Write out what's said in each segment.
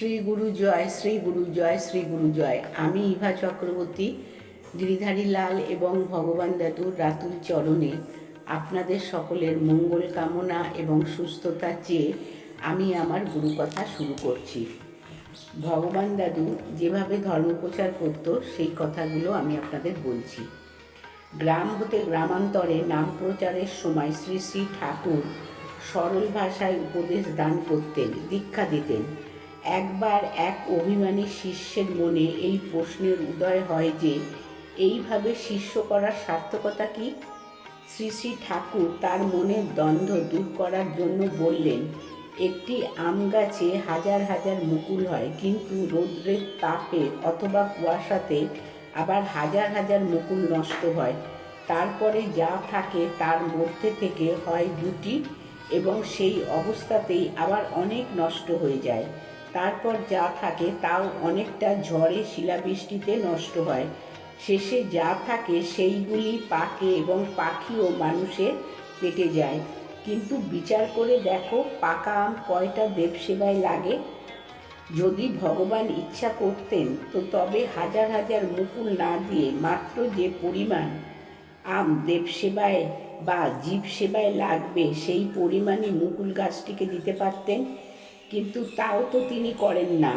শ্রী গুরু জয়, শ্রী গুরু জয়, শ্রী গুরু জয়। আমি ইভা চক্রবর্তী, গিরিধারী লাল এবং ভগবান দাদুর রাতুল চরণে আপনাদের সকলের মঙ্গল কামনা এবং সুস্থতা চেয়ে আমি আমার গুরু কথা শুরু করছি। ভগবান দাদু যেভাবে ধর্মপ্রচার করত, সেই কথাগুলো আমি আপনাদের বলছি। গ্রাম হতে গ্রামান্তরে নাম প্রচারের সময় শ্রী শ্রী ঠাকুর সরল ভাষায় উপদেশ দান করতেন, দীক্ষা দিতেন। একবার এক অভিমানী শিষ্যের মনে এই প্রশ্নের উদয় হয় যে, এইভাবে শিষ্য করার সার্থকতা কি? শ্রী শ্রী ঠাকুর তার মনের দ্বন্দ্ব দূর করার জন্য বললেন, একটি আম গাছে হাজার হাজার মুকুল হয়, কিন্তু রৌদ্রের তাপে অথবা কুয়াশাতে আবার হাজার হাজার মুকুল নষ্ট হয়। তারপরে যা থাকে তার মধ্যে থেকে হয় দুটি এবং সেই অবস্থাতেই আবার অনেক নষ্ট হয়ে যায়। তারপর যা থাকে তাও অনেকটা ঝড়ে শিলাবৃষ্টিতে নষ্ট হয়। শেষে যা থাকে সেইগুলি পাকে এবং পাখি ও মানুষের পেটে যায়। কিন্তু বিচার করে দেখো, পাকা আম কয়টা দেবসেবায় লাগে? যদি ভগবান ইচ্ছা করতেন, তো তবে হাজার হাজার মুকুল না দিয়ে মাত্র যে পরিমাণ আম দেবসেবায় বা জীব সেবায় লাগবে, সেই পরিমাণই মুকুল গাছটিকে দিতে পারতেন। কিন্তু তাও তো তিনি করেন না।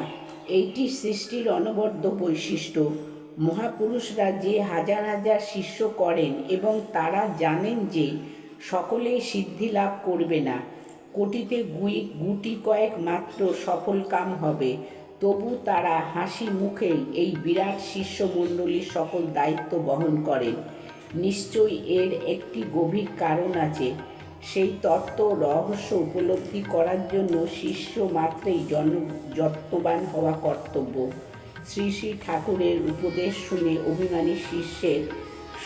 এইটি সৃষ্টির অনবদ্য বৈশিষ্ট্য। মহাপুরুষরা যে হাজার হাজার শিষ্য করেন এবং তারা জানেন যে সকলেই সিদ্ধি লাভ করবে না। কোটিতে গুই, গুটি কয়েক মাত্র সফল কাম হবে। তবু তারা হাসি মুখেই এই বিরাট শিষ্যমণ্ডলীর সকল দায়িত্ব বহন করেন। নিশ্চয়ই এর একটি গভীর কারণ আছে। সেই তত্ত্ব রহস্য উপলব্ধি করার জন্য শিষ্য মাত্রেই জন যত্নবান হওয়া কর্তব্য। শ্রী শ্রী ঠাকুরের উপদেশ শুনে অভিমানী শিষ্যের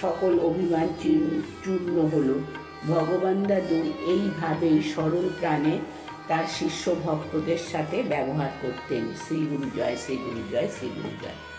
সকল অভিমান চূর্ণ- হলো। ভগবান দাদু এইভাবেই সরল প্রাণে তার শিষ্য ভক্তদের সাথে ব্যবহার করতেন। শ্রী গুরু জয় শ্রী গুরু জয় শ্রী গুরু জয়